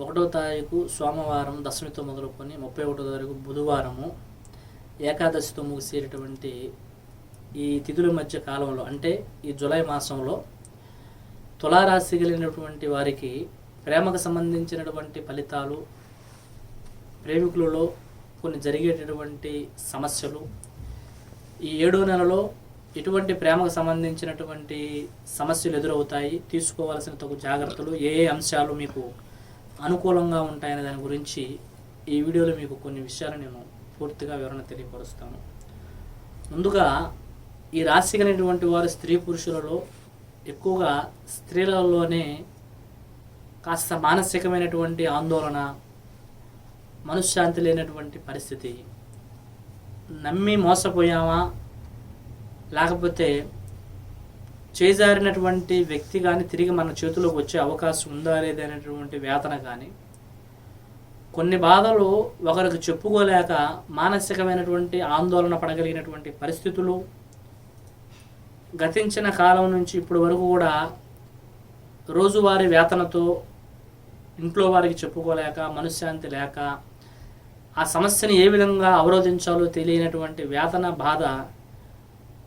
ఒకటో తారీఖు సోమవారం దశమితో మొదలుకొని ముప్పై ఒకటో తారీఖు బుధవారము ఏకాదశితో ముగిసేటటువంటి ఈ తిథుల మధ్య కాలంలో అంటే ఈ జూలై మాసంలో తులారాశి కలిగినటువంటి వారికి ప్రేమకు సంబంధించినటువంటి ఫలితాలు ప్రేమికులలో కొన్ని జరిగేటటువంటి సమస్యలు ఈ ఏడో నెలలో ఎటువంటి ప్రేమకు సంబంధించినటువంటి సమస్యలు ఎదురవుతాయి. తీసుకోవాల్సిన తగు జాగ్రత్తలు ఏ ఏ అంశాలు మీకు అనుకూలంగా ఉంటాయనే దాని గురించి ఈ వీడియోలో మీకు కొన్ని విషయాలు నేను పూర్తిగా వివరణ తెలియపరుస్తాను. ముందుగా ఈ రాశి కలిగినటువంటి వారు స్త్రీ పురుషులలో ఎక్కువగా స్త్రీలలోనే కాస్త మానసికమైనటువంటి ఆందోళన మనశ్శాంతి లేనటువంటి పరిస్థితి. నమ్మి మోసపోయామా? లేకపోతే చేజారినటువంటి వ్యక్తి కానీ తిరిగి మన చేతిలోకి వచ్చే అవకాశం ఉందా లేదనేటువంటి వేతన కానీ కొన్ని బాధలు ఒకరికి చెప్పుకోలేక మానసికమైనటువంటి ఆందోళన పడగలిగినటువంటి పరిస్థితులు గతించిన కాలం నుంచి ఇప్పటి వరకు కూడా రోజువారీ వేతనతో ఇంట్లో వారికి చెప్పుకోలేక మనశ్శాంతి లేక ఆ సమస్యని ఏ విధంగా అవరోధించాలో తెలియనటువంటి వేతన బాధ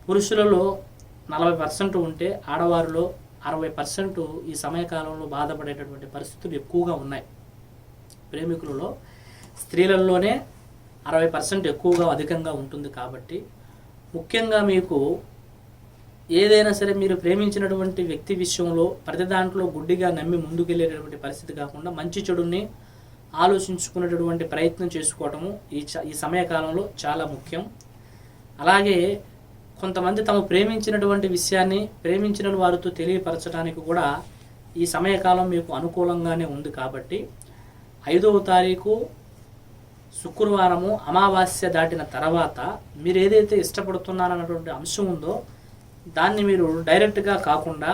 పురుషులలో నలభై పర్సెంట్ ఉంటే ఆడవారిలో అరవై పర్సెంట్ ఈ సమయకాలంలో బాధపడేటటువంటి పరిస్థితులు ఎక్కువగా ఉన్నాయి. ప్రేమికులలో స్త్రీలలోనే అరవై పర్సెంట్ ఎక్కువగా అధికంగా ఉంటుంది కాబట్టి ముఖ్యంగా మీకు ఏదైనా సరే మీరు ప్రేమించినటువంటి వ్యక్తి విషయంలో ప్రతి దాంట్లో గుడ్డిగా నమ్మి ముందుకెళ్ళేటటువంటి పరిస్థితి కాకుండా మంచి చెడుని ఆలోచించుకునేటటువంటి ప్రయత్నం చేసుకోవటము ఈ ఈ సమయకాలంలో చాలా ముఖ్యం. అలాగే కొంతమంది తాము ప్రేమించినటువంటి విషయాన్ని ప్రేమించిన వారితో తెలియపరచడానికి కూడా ఈ సమయకాలం మీకు అనుకూలంగానే ఉంది కాబట్టి ఐదవ తారీఖు శుక్రవారము అమావాస్య దాటిన తర్వాత మీరు ఏదైతే ఇష్టపడుతున్నారన్నటువంటి అంశం ఉందో దాన్ని మీరు డైరెక్ట్గా కాకుండా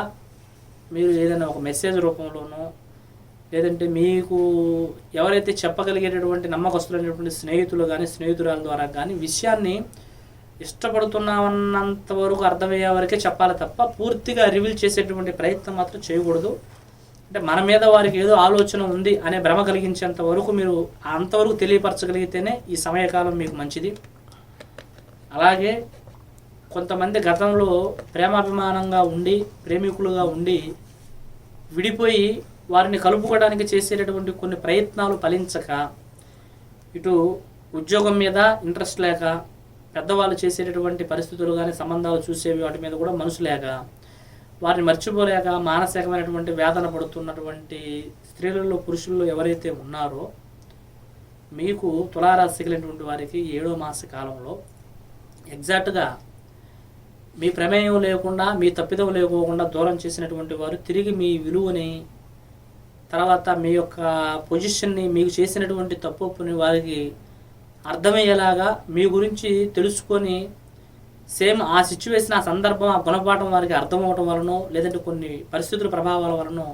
మీరు ఏదైనా ఒక మెసేజ్ రూపంలోనో లేదంటే మీకు ఎవరైతే చెప్పగలిగేటటువంటి నమ్మకస్తులైనటువంటి స్నేహితులు కానీ స్నేహితురాల ద్వారా కానీ విషయాన్ని ఇష్టపడుతున్నామన్నంత వరకు అర్థమయ్యే వరకే చెప్పాలి తప్ప పూర్తిగా రివీల్ చేసేటువంటి ప్రయత్నం మాత్రం చేయకూడదు. అంటే మన మీద వారికి ఏదో ఆలోచన ఉంది అనే భ్రమ కలిగించేంత వరకు మీరు అంతవరకు తెలియపరచగలిగితేనే ఈ సమయకాలం మీకు మంచిది. అలాగే కొంతమంది గతంలో ప్రేమాభిమానంగా ఉండి ప్రేమికులుగా ఉండి విడిపోయి వారిని కలుపుకోవడానికి చేసేటటువంటి కొన్ని ప్రయత్నాలు ఫలించక ఇటు ఉద్యోగం మీద ఇంట్రెస్ట్ లేక పెద్దవాళ్ళు చేసేటటువంటి పరిస్థితులు కానీ సంబంధాలు చూసేవి వాటి మీద కూడా మనసు లేక వారిని మర్చిపోలేక మానసికమైనటువంటి వేదన పడుతున్నటువంటి స్త్రీలలో పురుషుల్లో ఎవరైతే ఉన్నారో మీకు తులారాశి కలిగినటువంటి వారికి ఏడో మాస కాలంలో ఎగ్జాక్ట్గా మీ ప్రమేయం లేకుండా మీ తప్పిదం లేకోకుండా దూరం చేసినటువంటి వారు తిరిగి మీ విలువని తర్వాత మీ యొక్క పొజిషన్ని మీకు చేసినటువంటి తప్పుని వారికి అర్థమయ్యేలాగా మీ గురించి తెలుసుకొని సేమ్ ఆ సిచ్యువేషన్ ఆ సందర్భం ఆ గుణపాఠం వారికి అర్థమవటం వలనో లేదంటే కొన్ని పరిస్థితుల ప్రభావాల వలనో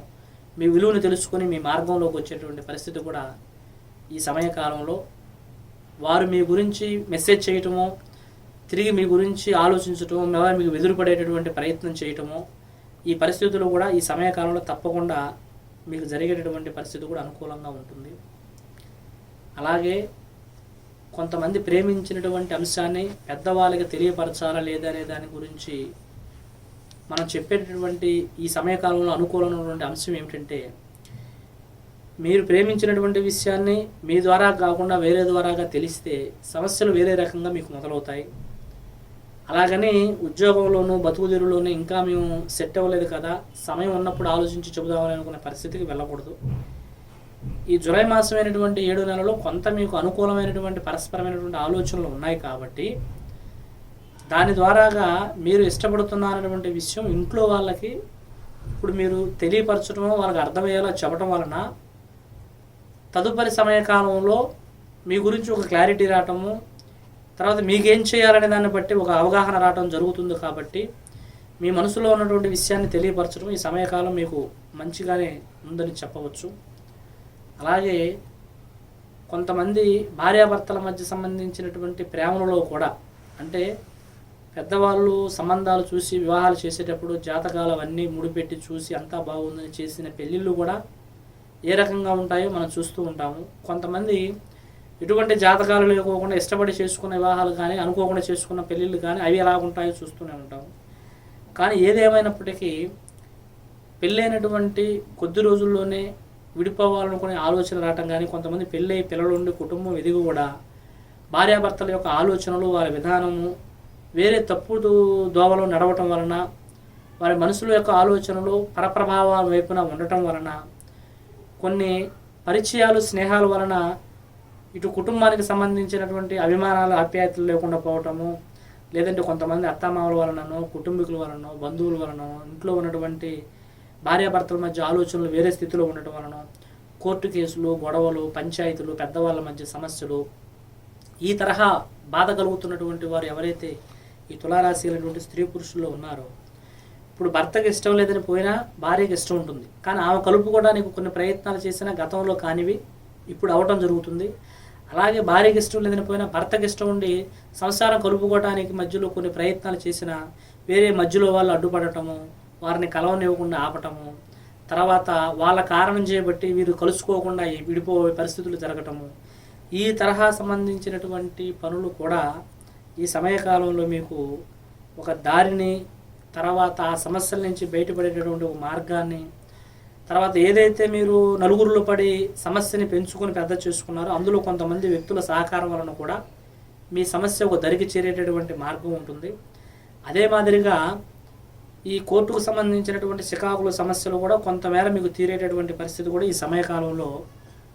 మీ విలువను తెలుసుకొని మీ మార్గంలోకి వచ్చేటువంటి పరిస్థితి కూడా ఈ సమయకాలంలో వారు మీ గురించి మెసేజ్ చేయటమో తిరిగి మీ గురించి ఆలోచించటమో లేదా మీకు ఎదురుపడేటటువంటి ప్రయత్నం చేయటమో ఈ పరిస్థితులు కూడా ఈ సమయకాలంలో తప్పకుండా మీకు జరిగేటటువంటి పరిస్థితి కూడా అనుకూలంగా ఉంటుంది. అలాగే కొంతమంది ప్రేమించినటువంటి అంశాన్ని పెద్దవాళ్ళకి తెలియపరచాలా లేదా అనే దాని గురించి మనం చెప్పేటటువంటి ఈ సమయకాలంలో అనుకూలమైనటువంటి అంశం ఏమిటంటే మీరు ప్రేమించినటువంటి విషయాన్ని మీ ద్వారా కాకుండా వేరే ద్వారాగా తెలిస్తే సమస్యలు వేరే రకంగా మీకు మొదలవుతాయి. అలాగని ఉద్యోగంలోనూ బతుకుదెరులోనూ ఇంకా మేము సెట్ అవ్వలేదు కదా సమయం ఉన్నప్పుడు ఆలోచించి చెబుదామని అనుకునే పరిస్థితికి వెళ్ళకూడదు. ఈ జులై మాసమైనటువంటి ఏడు నెలలో కొంత మీకు అనుకూలమైనటువంటి పరస్పరమైనటువంటి ఆలోచనలు ఉన్నాయి కాబట్టి దాని ద్వారాగా మీరు ఇష్టపడుతున్నారనేటువంటి విషయం ఇంట్లో వాళ్ళకి ఇప్పుడు మీరు తెలియపరచడం వాళ్ళకి అర్థమయ్యేలా చెప్పడం వలన తదుపరి సమయకాలంలో మీ గురించి ఒక క్లారిటీ రావటము తర్వాత మీకేం చేయాలనే దాన్ని బట్టి ఒక అవగాహన రావటం జరుగుతుంది కాబట్టి మీ మనసులో ఉన్నటువంటి విషయాన్ని తెలియపరచడం ఈ సమయకాలం మీకు మంచిగానే ఉందని చెప్పవచ్చు. అలాగే కొంతమంది భార్యాభర్తల మధ్య సంబంధించినటువంటి ప్రేమలలో కూడా అంటే పెద్దవాళ్ళు సంబంధాలు చూసి వివాహాలు చేసేటప్పుడు జాతకాలు అవన్నీ ముడిపెట్టి చూసి అంతా బాగుందని చేసిన పెళ్ళిళ్ళు కూడా ఏ రకంగా ఉంటాయో మనం చూస్తూ ఉంటాము. కొంతమంది ఎటువంటి జాతకాలు లేకోకుండా ఇష్టపడి చేసుకున్న వివాహాలు కానీ అనుకోకుండా చేసుకున్న పెళ్ళిళ్ళు కానీ అవి ఎలా ఉంటాయో చూస్తూనే ఉంటాము. కానీ ఏదేమైనప్పటికీ పెళ్ళైనటువంటి కొద్ది రోజుల్లోనే విడిపోవాలనుకునే ఆలోచన రావటం కానీ కొంతమంది పెళ్ళై పిల్లలు ఉండి కుటుంబం ఎదిగి కూడా భార్యాభర్తల యొక్క ఆలోచనలు వారి విధానము వేరే తప్పుడు దోవలో నడవటం వలన వారి మనసుల యొక్క ఆలోచనలు పరప్రభావాల వైపున ఉండటం వలన కొన్ని పరిచయాలు స్నేహాల వలన ఇటు కుటుంబానికి సంబంధించినటువంటి అభిమానాలు ఆప్యాయతలు లేకుండా పోవటము లేదంటే కొంతమంది అత్తామామల వలననో కుటుంబీకుల వలనో బంధువుల వలనో ఇంట్లో ఉన్నటువంటి భార్యాభర్తల మధ్య ఆలోచనలు వేరే స్థితిలో ఉండటం వలన కోర్టు కేసులు గొడవలు పంచాయతీలు పెద్దవాళ్ళ మధ్య సమస్యలు. ఈ తరహా బాధ కలుగుతున్నటువంటి వారు ఎవరైతే ఈ తులారాశి అయినటువంటి స్త్రీ పురుషుల్లో ఉన్నారో ఇప్పుడు భర్తకి ఇష్టం లేదని పోయినా భార్యకి ఇష్టం ఉంటుంది. కానీ ఆమె కలుపుకోవడానికి కొన్ని ప్రయత్నాలు చేసినా గతంలో కానివి ఇప్పుడు అవటం జరుగుతుంది. అలాగే భార్యకి ఇష్టం లేదని పోయినా భర్తకి ఇష్టం ఉండి సంసారం కలుపుకోవడానికి మధ్యలో కొన్ని ప్రయత్నాలు చేసినా వేరే మధ్యలో వాళ్ళు అడ్డుపడటము వారిని కలవనివ్వకుండా ఆపటము తర్వాత వాళ్ళ కారణం చేయబట్టి వీరు కలుసుకోకుండా విడిపోయే పరిస్థితులు జరగటము. ఈ తరహా సంబంధించినటువంటి పనులు కూడా ఈ సమయకాలంలో మీకు ఒక దారిని తర్వాత ఆ సమస్యల నుంచి బయటపడేటటువంటి ఒక మార్గాన్ని తర్వాత ఏదైతే మీరు నలుగురిలో పడి సమస్యని పెంచుకొని పెద్ద చేసుకున్నారో అందులో కొంతమంది వ్యక్తుల సహకారం వలన కూడా మీ సమస్య ఒక దరికి చేరేటటువంటి మార్గం ఉంటుంది. అదే మాదిరిగా ఈ కోర్టుకు సంబంధించినటువంటి చికాకుల సమస్యలు కూడా కొంతమేర మీకు తీరేటటువంటి పరిస్థితి కూడా ఈ సమయకాలంలో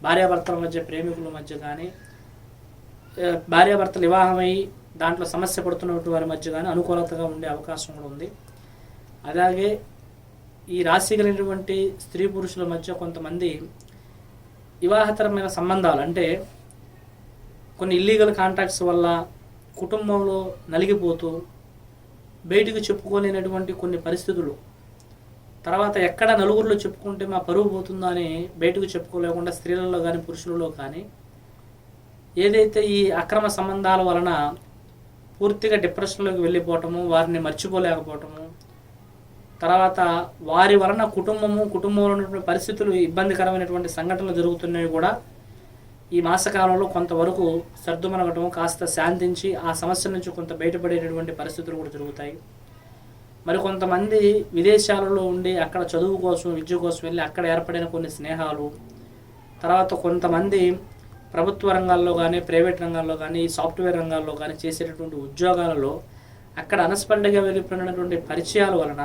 భార్యాభర్తల మధ్య ప్రేమికుల మధ్య కానీ భార్యాభర్తలు వివాహమై దాంట్లో సమస్య పడుతున్నటువంటి వారి మధ్య కానీ అనుకూలతగా ఉండే అవకాశం కూడా ఉంది. అలాగే ఈ రాశి కలిగినటువంటి స్త్రీ పురుషుల మధ్య కొంతమంది వివాహతరమైన సంబంధాలు అంటే కొన్ని ఇల్లీగల్ కాంట్రాక్ట్స్ వల్ల కుటుంబంలో నలిగిపోతూ బయటికి చెప్పుకోలేనటువంటి కొన్ని పరిస్థితులు. తర్వాత ఎక్కడ నలుగురిలో చెప్పుకుంటే మా పరువు పోతుందా అని బయటకు చెప్పుకోలేకుండా స్త్రీలలో కానీ పురుషులలో కానీ ఏదైతే ఈ అక్రమ సంబంధాల వలన పూర్తిగా డిప్రెషన్లోకి వెళ్ళిపోవటము వారిని మర్చిపోలేకపోవటము తర్వాత వారి వలన కుటుంబము కుటుంబంలో ఉన్నటువంటి పరిస్థితులు ఇబ్బందికరమైనటువంటి సంఘటనలు జరుగుతున్నవి కూడా ఈ మాసకాలంలో కొంతవరకు సర్దుమనగటం కాస్త శాంతించి ఆ సమస్య నుంచి కొంత బయటపడేటటువంటి పరిస్థితులు కూడా జరుగుతాయి. మరి కొంతమంది విదేశాలలో ఉండి అక్కడ చదువు కోసం విద్య కోసం వెళ్ళి అక్కడ ఏర్పడిన కొన్ని స్నేహాలు. తర్వాత కొంతమంది ప్రభుత్వ రంగాల్లో కానీ ప్రైవేట్ రంగాల్లో కానీ సాఫ్ట్వేర్ రంగాల్లో కానీ చేసేటటువంటి ఉద్యోగాలలో అక్కడ అనస్పండగా వెళ్ళిపోయినటువంటి పరిచయాల వలన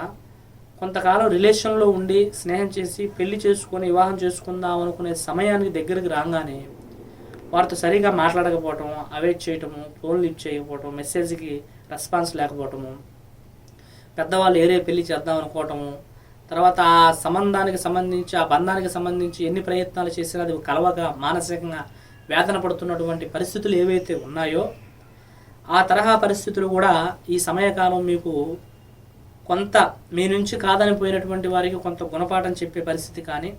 కొంతకాలం రిలేషన్లో ఉండి స్నేహం చేసి పెళ్ళి చేసుకొని వివాహం చేసుకుందాం అనుకునే సమయానికి దగ్గరికి రాగానే వారితో సరిగా మాట్లాడకపోవటం అవాయిడ్ చేయటము ఫోన్ లిఫ్ట్ చేయకపోవటం మెసేజ్కి రెస్పాన్స్ లేకపోవటము పెద్దవాళ్ళు ఏరే పెళ్ళి చేద్దాం అనుకోవటము తర్వాత ఆ సంబంధానికి సంబంధించి ఆ బంధానికి సంబంధించి ఎన్ని ప్రయత్నాలు చేసినా అది కలవక మానసికంగా వేదన పడుతున్నటువంటి పరిస్థితులు ఏవైతే ఉన్నాయో ఆ తరహా పరిస్థితులు కూడా ఈ సమయకాలం మీకు కొంత మీ నుంచి కాదని పోయినటువంటి వారికి కొంత గుణపాఠం చెప్పే పరిస్థితి కానీ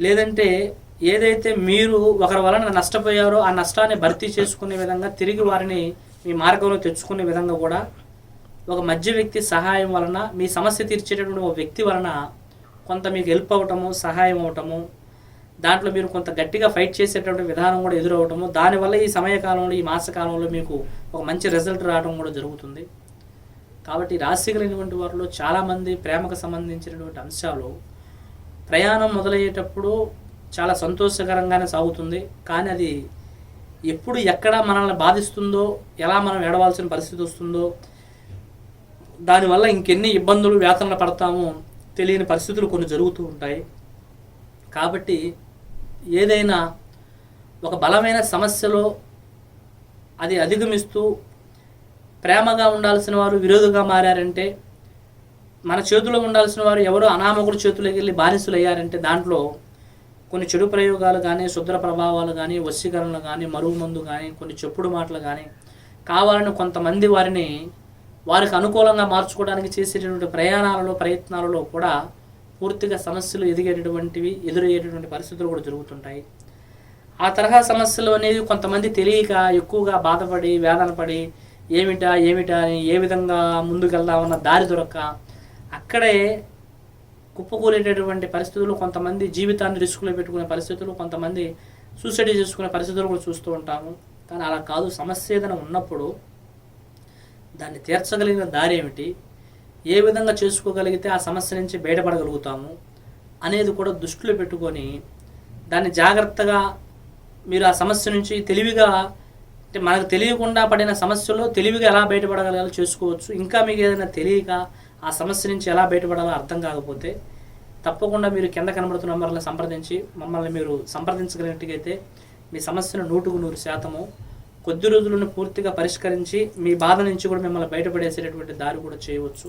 లేదంటే ఏదైతే మీరు ఒకరి వలన నష్టపోయారో ఆ నష్టాన్ని భర్తీ చేసుకునే విధంగా తిరిగి వారిని మీ మార్గంలో తెచ్చుకునే విధంగా కూడా ఒక మధ్య వ్యక్తి సహాయం వలన మీ సమస్య తీర్చేటటువంటి ఒక వ్యక్తి వలన కొంత మీకు హెల్ప్ అవ్వటము సహాయం అవ్వటము దాంట్లో మీరు కొంత గట్టిగా ఫైట్ చేసేటటువంటి విధానం కూడా ఎదురవటము దానివల్ల ఈ సమయకాలంలో ఈ మాసకాలంలో మీకు ఒక మంచి రిజల్ట్ రావడం కూడా జరుగుతుంది. కాబట్టి రాశి కలిగినటువంటి వారిలో చాలామంది ప్రేమకు సంబంధించినటువంటి అంశాలు ప్రయాణం మొదలయ్యేటప్పుడు చాలా సంతోషకరంగానే సాగుతుంది. కానీ అది ఎప్పుడు ఎక్కడ మనల్ని బాధిస్తుందో ఎలా మనం ఏడవాల్సిన పరిస్థితి వస్తుందో దానివల్ల ఇంకెన్ని ఇబ్బందులు వేతనలు పడతామో తెలియని పరిస్థితులు కొన్ని జరుగుతూ ఉంటాయి. కాబట్టి ఏదైనా ఒక బలమైన సమస్యలో అది అధిగమిస్తూ ప్రేమగా ఉండాల్సిన వారు విరోధంగా మారారంటే మన చేతిలో ఉండాల్సిన వారు ఎవరో అనామకుడు చేతులకి వెళ్ళి బానిసలు అయ్యారంటే దాంట్లో కొన్ని చెడు ప్రయోగాలు కానీ శుద్ర ప్రభావాలు కానీ వశీకరణలు కానీ మరుగు మందు కానీ కొన్ని చెప్పుడు మాటలు కానీ కావాలని కొంతమంది వారిని వారికి అనుకూలంగా మార్చుకోవడానికి చేసేటటువంటి ప్రయాణాలలో ప్రయత్నాలలో కూడా పూర్తిగా సమస్యలు ఎదిగేటటువంటివి ఎదురయ్యేటటువంటి పరిస్థితులు కూడా జరుగుతుంటాయి. ఆ తరహా సమస్యలు అనేవి కొంతమంది తెలియక ఎక్కువగా బాధపడి వేదన పడి ఏమిటా ఏమిటా అని ఏ విధంగా ముందుకెళ్దామన్న దారి దొరక్క అక్కడే కుప్పకూలేటటువంటి పరిస్థితులు కొంతమంది జీవితాన్ని రిస్కులో పెట్టుకునే పరిస్థితులు కొంతమంది సూసైడ్ చేసుకునే పరిస్థితులు కూడా చూస్తూ ఉంటాము. కానీ అలా కాదు. సమస్య ఏదైనా ఉన్నప్పుడు దాన్ని తీర్చగలిగిన దారి ఏమిటి? ఏ విధంగా చేసుకోగలిగితే ఆ సమస్య నుంచి బయటపడగలుగుతాము అనేది కూడా దృష్టిలో పెట్టుకొని దాన్ని జాగ్రత్తగా మీరు ఆ సమస్య నుంచి తెలివిగా అంటే మనకు తెలియకుండా పడిన సమస్యలో తెలివిగా ఎలా బయటపడగలగాలో చేసుకోవచ్చు. ఇంకా మీకు ఏదైనా తెలియక ఆ సమస్య నుంచి ఎలా బయటపడాలో అర్థం కాకపోతే తప్పకుండా మీరు కింద కనబడుతున్న నంబర్లను సంప్రదించి మమ్మల్ని మీరు సంప్రదించగలిగినట్టుగైతే మీ సమస్యను నూటుకు నూరు శాతము కొద్ది రోజులను పూర్తిగా పరిష్కరించి మీ బాధ నుంచి కూడా మిమ్మల్ని బయటపడేసేటటువంటి దారి కూడా చేయవచ్చు.